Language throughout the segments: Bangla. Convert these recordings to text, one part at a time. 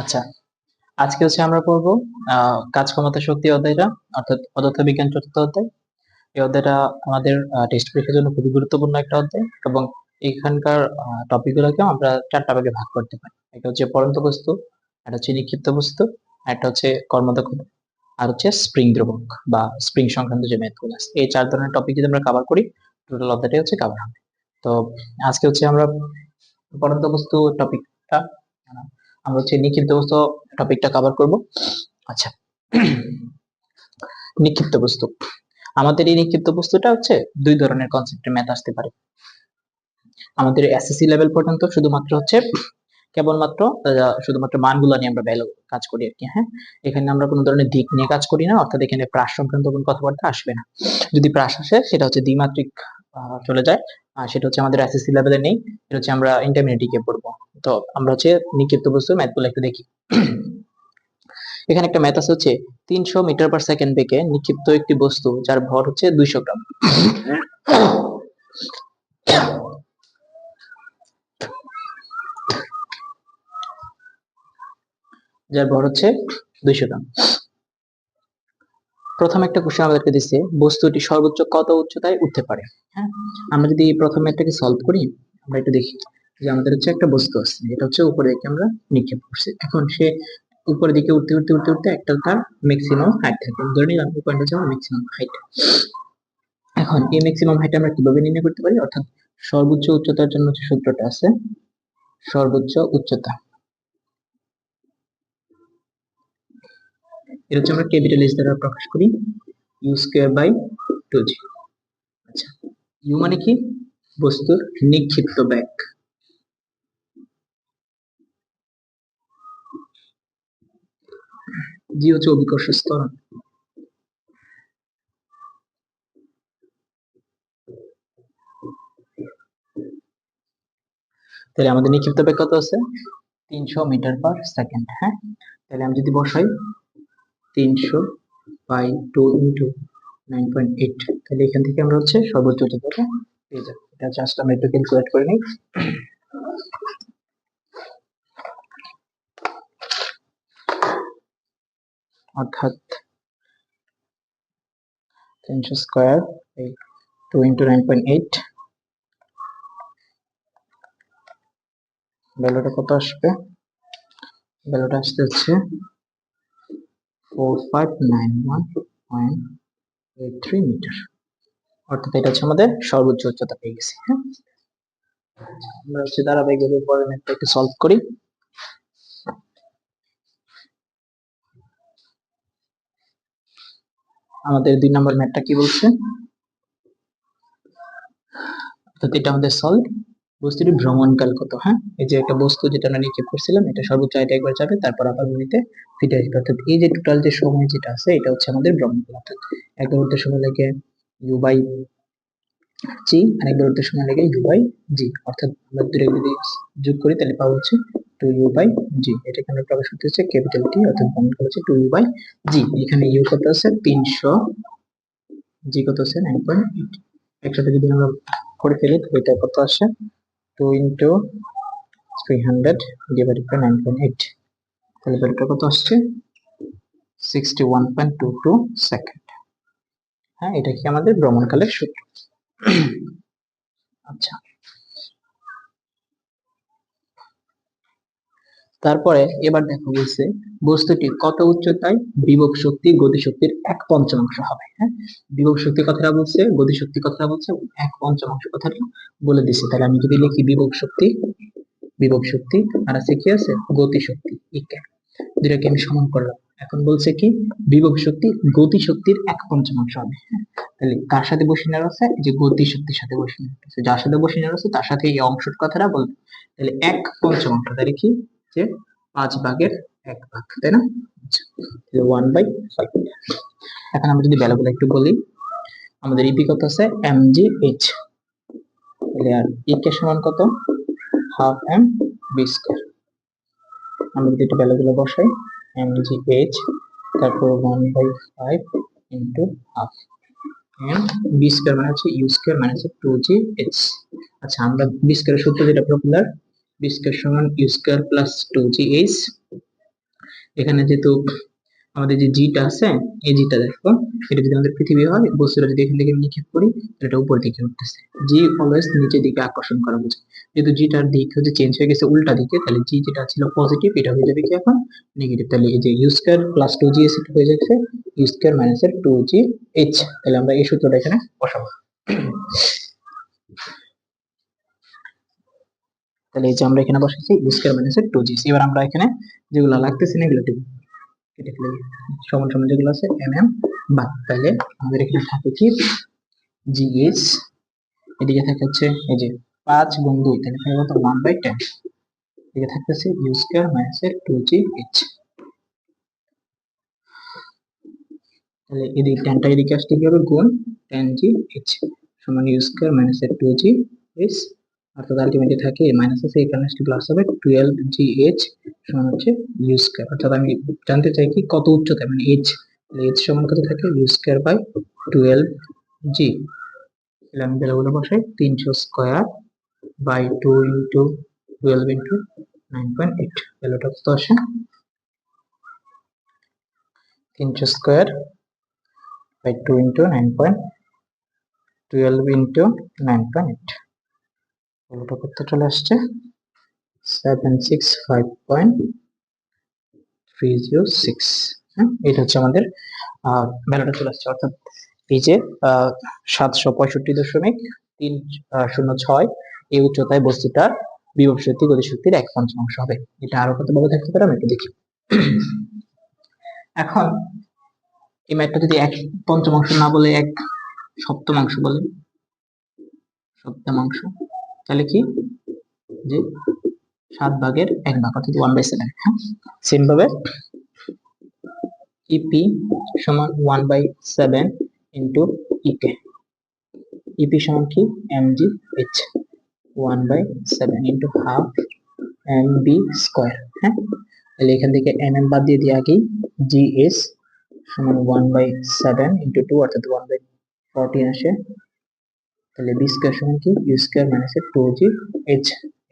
আচ্ছা আজকে হচ্ছে আমরা পড়ব কাজ ক্ষমতা শক্তি অধ্যায়টা, অর্থাৎ পদার্থ বিজ্ঞান চতুর্থ অধ্যায়। এই অধ্যায়টা আমাদের টেস্ট পরীক্ষার জন্য খুবই গুরুত্বপূর্ণ একটা অধ্যায় এবং এখানকার টপিক গুলোকে আমরা চারটা ভাগে ভাগ করতে পারি। একটা হচ্ছে পরন্ত বস্তু, একটা হচ্ছে নিক্ষিপ্ত বস্তু, একটা হচ্ছে কর্মদক্ষ আর হচ্ছে স্প্রিং দ্রবক বা স্প্রিং সংক্রান্ত যে ম্যাথগুলো আছে। এই চার ধরনের টপিক যদি আমরা কভার করি টোটাল অধ্যায়টাই হচ্ছে কভার হবে। তো আজকে হচ্ছে আমরা পরন্ত বস্তু টপিকটা আমরা হচ্ছে নিক্ষিপ্ত বস্তু টপিকটা কভার করব। আচ্ছা। নিক্ষিপ্ত বস্তু। আমাদের এই নিক্ষিপ্ত বস্তুটা হচ্ছে দুই ধরনের কনসেপ্টের ম্যাথ আসতে পারে। আমাদের এসএসসি লেভেল পর্যন্ত শুধুমাত্র হচ্ছে কেবলমাত্র শুধুমাত্র মানগুলো নিয়ে আমরা ভ্যালু কাজ করি আর কি হ্যাঁ? এখানে আমরা কোনো ধরনের দিক নিয়ে কাজ করি না, অর্থাৎ এখানে প্রাস সংক্রান্ত কোনো কথাবার্তা আসবে না। যদি প্রাস আসে, সেটা হচ্ছে দ্বিমাত্রিক চলে যায়। সেটা হচ্ছে আমাদের এসএসসি লেভেলে নেই এটা হচ্ছে আমরা ইন্টারমিডিয়েটে পড়ব। তো আমরা হচ্ছে নিক্ষিপ্ত বস্তু ম্যাথগুলো একটু দেখি। এখানে একটা ম্যাথ আছে হচ্ছে তিনশো মিটার পার সেকেন্ড বেগে নিক্ষিপ্ত একটি বস্তু যার ভর হচ্ছে দুইশো গ্রাম। যার ভর হচ্ছে দুইশো গ্রাম। প্রথম একটা কোশ্চেন আমাদেরকে দিচ্ছে বস্তুটি সর্বোচ্চ কত উচ্চতায় উঠতে পারে? হ্যাঁ। আমরা যদি প্রথমে এটাকে সলভ করি আমরা একটু দেখি যে আমাদের হচ্ছে একটা বস্তু আছে এটা হচ্ছে উপরে দিকে আমরা নিক্ষেপ করছি। এখন সে উপরের দিকে উঠতে উঠতে উঠতে উঠতে একটা তার ম্যাক্সিমাম হাইট থাকে। ধরে নিলাম এই পয়েন্ট হচ্ছে আমার ম্যাক্সিমাম হাইট এখন এই ম্যাক্সিমাম হাইট আমরা কীভাবে নির্ণয় করতে পারি? অর্থাৎ সর্বোচ্চ উচ্চতার জন্য যে সূত্রটা আছে সর্বোচ্চ উচ্চতা। এটা হচ্ছে আমরা ক্যাপিটাল এস দ্বারা প্রকাশ করি U square by two G আচ্ছা ইউ মানে কি? বস্তুর নিক্ষিপ্ত ব্যাগ। জি হচ্ছে অভিকর্ষ স্তরণ তাহলে আমাদের নিক্ষিপ্ত বেগ কত আছে? তিনশো মিটার পার সেকেন্ড হ্যাঁ? তাহলে আমি যদি বসাই তিনশো by two into nine point eight তাহলে এখান থেকে আমরা হচ্ছে সর্বোচ্চ উচ্চতাটা পেয়ে যাব এটা জাস্ট আমরা একটু ক্যালকুলেট করে নিই। অর্থাৎ তিনশো স্কোয়ার এই two into nine point eight ভ্যালুটা কত আসবে? ভ্যালুটা আসতে হচ্ছে four five nine one point eight three meter অর্থাৎ এটা হচ্ছে আমাদের সর্বোচ্চ উচ্চতা পেয়ে গেছি হ্যাঁ? আমরা হচ্ছে ধারাবাহিকভাবে পরের ম্যাথটা একটু সলভ করি। আমাদের দুই নম্বর ম্যাথটা কি বলছে? অর্থাৎ এটা আমাদের সলভ বস্তুটির ভ্রমণকাল কত হ্যাঁ? এই যে একটা বস্তু যেটা আমরা নিক্ষেপ করছিলাম, এটা সর্বোচ্চ আয়টা একবার যাবে, তারপর আবার ভূমিতে ফিরে আসবে। অর্থাৎ এই যে টোটাল যে সময় যেটা আছে, এটা হচ্ছে আমাদের ভ্রমণকাল। অর্থাৎ একবার উঠতে সময় লাগে ইউ বাই জি আর একবার সময় লাগে ইউ বাই জি অর্থাৎ আমরা দুটো যদি যোগ করি, তাহলে পাবো হচ্ছে টু ইউ বাই জি এটা এখানে প্রকাশ করতে হচ্ছে ক্যাপিটাল টি অর্থাৎ ভ্রমণকাল হচ্ছে টু ইউ বাই জি এখানে ইউ কত আছে? তিনশো জি কত আছে? নাইন পয়েন্ট একসাথে যদি আমরা করে ফেলি, তাহলে এটা কত আসে? 2 into 300 divided by 9.8 তাহলে ভ্যালুটা কত আসছে? 61.22 সেকেন্ড হ্যাঁ এটা কি আমাদের ভ্রমণকালের সূত্র? আচ্ছা। তারপরে এবার দেখো বলছে বস্তুটি কত উচ্চতায়? বিভব শক্তি গতিশক্তির এক পঞ্চমাংশ হবে হ্যাঁ? বিভব শক্তি কথাটা বলছে গতিশক্তি কথাটা বলছে, এক পঞ্চমাংশ কথাটা বলে দিছে। তাহলে আমি যদি লিখি বিভব শক্তি বিভব শক্তি, আর আছে কি আছে? গতিশক্তি ইকে দুটাকে আমি সমান করলাম। এখন বলছে কি, বিভব শক্তি গতি শক্তির এক পঞ্চমাংশ হবে হ্যাঁ? তাহলে কার সাথে বসিয়ে আছে? যে গতি শক্তির সাথে বসিয়ে আছে। যার সাথে বসিয়ে আছে, তার সাথে এই অংশের কথাটা বলবে। তাহলে এক পঞ্চমাংশ, তাহলে কি? যে পাঁচ ভাগের এক ভাগ, তাই না? ওয়ান বাই ফাইভ এখন আমরা যদি ভ্যালুগুলো একটু বলি, আমাদের ইপি কত আছে? এম জি এইচ তাহলে আর ই কে সমান কত? হাফ এম বি স্কোয়ার আমরা যদি একটু ভ্যালুগুলো বসাই এম জি এইচ তারপর one by five into half M B square মানে হচ্ছে ইউ স্কোয়ার মানে হচ্ছে টু জি এইচ আচ্ছা আমরা বি স্কোয়ারের সূত্র যেটা পপুলার বি স্কোয়ার সমান প্লাস টু জি এইচ এখানে যেহেতু আমাদের যে জিটা আছে, এই জিটা দেখো, এটা যদি আমাদের পৃথিবী হয়, বস্তুটা যদি এখান থেকে নিক্ষেপ করি, তাহলে এটা উপর দিকে উঠতেছে। জি অলওয়েজ নিচের দিকে আকর্ষণ করা বোঝায় যেহেতু জিটার দিক হচ্ছে চেঞ্জ হয়ে গেছে উল্টা দিকে, তাহলে জি যেটা ছিল পজিটিভ এটা হয়ে যাবে কি এখন? নেগেটিভ তাহলে এই যে U square plus two G S হয়ে যাচ্ছে U square minus two G H তাহলে আমরা এই সূত্রটা এখানে বসাবো। তাহলে এই যে আমরা এখানে বসেছি U square minus two G এবার আমরা এখানে যেগুলো লাগতেছে না, এগুলো দেবো কেটে ফেলে সমান সমান যেগুলো আছে এম এম বাদ। তাহলে আমাদের এখানে থাকে কি? জিএস এদিকে থাকে হচ্ছে এই যে পাঁচ গুণ দুই, তাহলে থাকে কত? ওয়ান বাই টেন এদিকে থাকতেছে U square minus two G H তাহলে এদিকে টেনটা এদিকে আসতে কি হবে? গুণ টেন জি এইচ সমান U square minus two G H অর্থাৎ আলটিমেটলি থাকে মাইনাস আছে এখানে আসলে প্লাস হবে টুয়েলভ জি এইচ সমান হচ্ছে ইউ স্কোয়ার অর্থাৎ আমি জানতে চাই কি কত উচ্চতা মানে এইচ এইচ সমান কত থাকে? U square by twelve G তাহলে আমি বেলাগুলো বসাই, তিনশো square by two into twelve into nine point eight ভ্যালুটা কত আসে? তিনশো square by two into nine point twelve into nine point eight ভ্যালুটা কত চলে আসছে। Seven six five point three zero six হ্যাঁ? এটা হচ্ছে আমাদের ভ্যালুটা চলে আসছে। অর্থাৎ এই যে সাতশো পঁয়ষট্টি দশমিক তিন শূন্য ছয় এই উচ্চতায় বস্তুটার বিভব শক্তি গতিশক্তির এক পঞ্চমাংশ হবে। এটা আরও কতভাবে থাকতে পারে? আমি একটু দেখি। এখন এই ম্যাথটা যদি এক পঞ্চমাংশ না বলে এক সপ্তমাংশ বলে সপ্তমাংশ তাহলে কি? যে সাত ভাগের এক ভাগ, অর্থাৎ ওয়ান বাই সেভেন হ্যাঁ? সেম ভাবে ইপি সমান one by seven into EK EP সমান কি? M G H one by seven into half M B square হ্যাঁ? তাহলে এখান থেকে এম এম বাদ দিয়ে দিয়ে আগেই জি এস সমান one by seven into two অর্থাৎ ওয়ান বাই ফোরটিন আসে তাহলে বি স্কোয়ার সমান কি U square minus two G H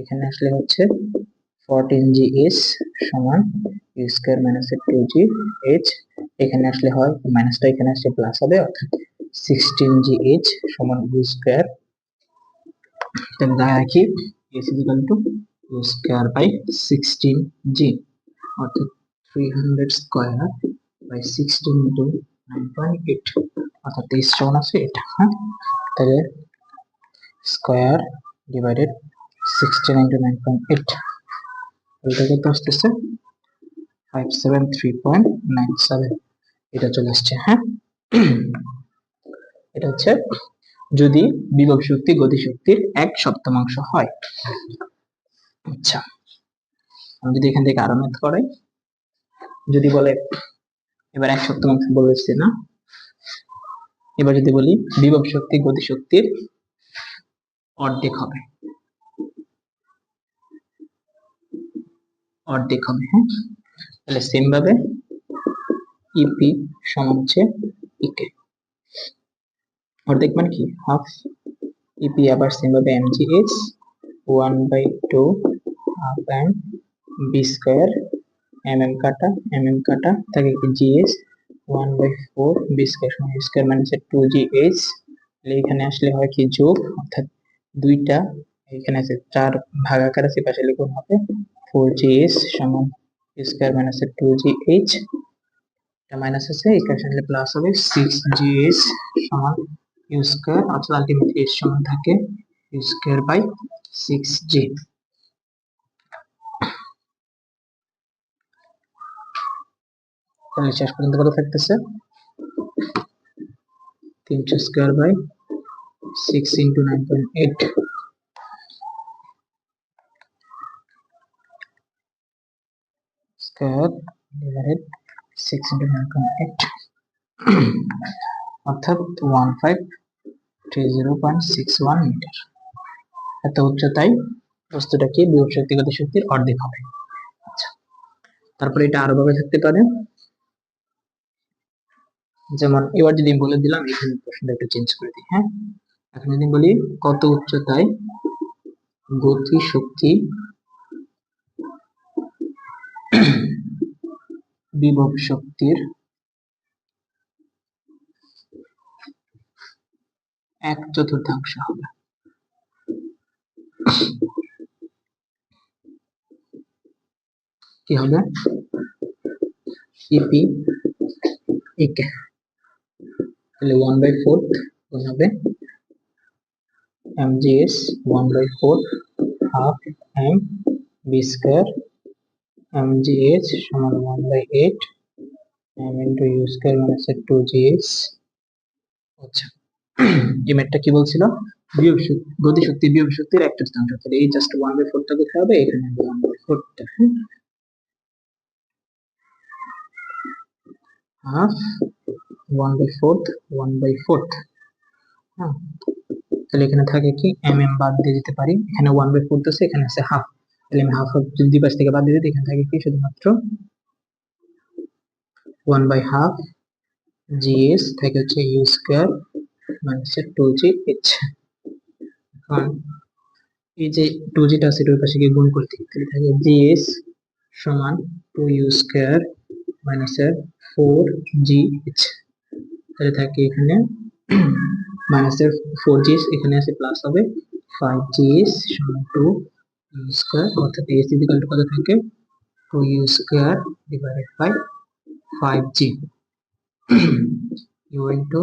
এখানে আসলে হচ্ছে ফোরটিন জি এস সমান U square minus two G H এখানে আসলে হয় মাইনাসটা এখানে আসলে প্লাস হবে, অর্থাৎ সিক্সটিন জি এইচ সমান ইউ স্কোয়ার তাহলে দেখা রাখি S equal to U square by sixteen G অর্থাৎ three hundred square by sixteen into nine point eight অর্থাৎ তেইশ সমান আছে এটা হ্যাঁ? তাহলে square divided sixteen into nine point eight. এটা আসতেছে? Five seven three point nine seven. এটা চলে আসছে হ্যাঁ? এটা হচ্ছে যদি বিভব শক্তি গতিশক্তির এক সপ্তমাংশ হয়। আচ্ছা আমি যদি এখান থেকে আরও ম্যাথ করাই। যদি বলে, এবার এক সপ্তমাংশ বলেছে না। এবার যদি বলি বিভব শক্তি গতিশক্তির অর্ধেক হবে। অর্ধেক হবে হ্যাঁ তাহলে সেম ভাবে ইপি সমান হচ্ছে ইকে অর্ধেক মানে কি? হাফ ইপি আবার সেম ভাবে m g s one by two half m v square m m কাটা এম এম কাটা থাকে কি g s one by four v square সমান স্কোয়ার মানে হচ্ছে টু জি এইচ এখানে আসলে হয় কি যোগ, অর্থাৎ দুইটা, এখানে আছে চার ভাগাকার আছে, পাশে লিখুন হবে ফোর জি এস সমান square minus two g h এটা মাইনাস আছে এখানে আসলে প্লাস হবে সিক্স জি এস সমান ইউ স্কোয়ার অর্থাৎ আলটিমেটলি এস সমান থাকে u square by six g তাহলে শেষ পর্যন্ত কত থাকতেছে? তিনশো square by six into nine point eight square divided six into nine অর্থাৎ one five three zero point six one metre এত উচ্চতায় বস্তুটা কি বিভব শক্তিগত শক্তির অর্ধেক হবে। আচ্ছা তারপরে এটা আরও ভাবে থাকতে পারে। যেমন এবার যদি বলে দিলাম, এখানে প্রশ্নটা একটু চেঞ্জ করে দিই হ্যাঁ? এখন যদি বলি কত উচ্চতায় গতি শক্তি বিভব শক্তির এক চতুর্থাংশ হবে। কি হবে? ইপি ইকে তাহলে ওয়ান বাই ফোর গুণ হবে mgs one by four half m v square mgh সমান one by eight m into u square minus two g s আচ্ছা এই ম্যাথটা কি বলছিল? বিয়োগ গতি শক্তি, বিয়োগ শক্তির এক চতুর্থাংশ তাহলে এই জাস্ট ওয়ান বাই ফোরটা কোথায় হবে এখানে ওয়ান বাই ফোরটা half one by fourth one by fourth হ্যাঁ? তাহলে এখানে থাকে কি? এম এম বাদ দিয়ে দিতে পারি। এখানে ওয়ান বাই ফোর্থ আছে এখানে আছে হাফ তাহলে আমি হাফ যদি দুই পাশ থেকে বাদ দিয়ে দিই এখানে থাকে কি? শুধুমাত্র ওয়ান বাই হাফ জিএস থাকে হচ্ছে u square minus two g h এখন এই যে টু জিটা আছে এটার পাশে গিয়ে গুণ করতে তাহলে থাকে জিএস সমান two u square minus four g h তাহলে থাকে এখানে মাইনাসের ফোর জিএস এখানে আছে প্লাস হবে ফাইভ জি এস সমান টু ইউ স্কোয়ার অর্থাৎ এস ইজিক্যাল টু কত থাকে? Two u square divided by five g u into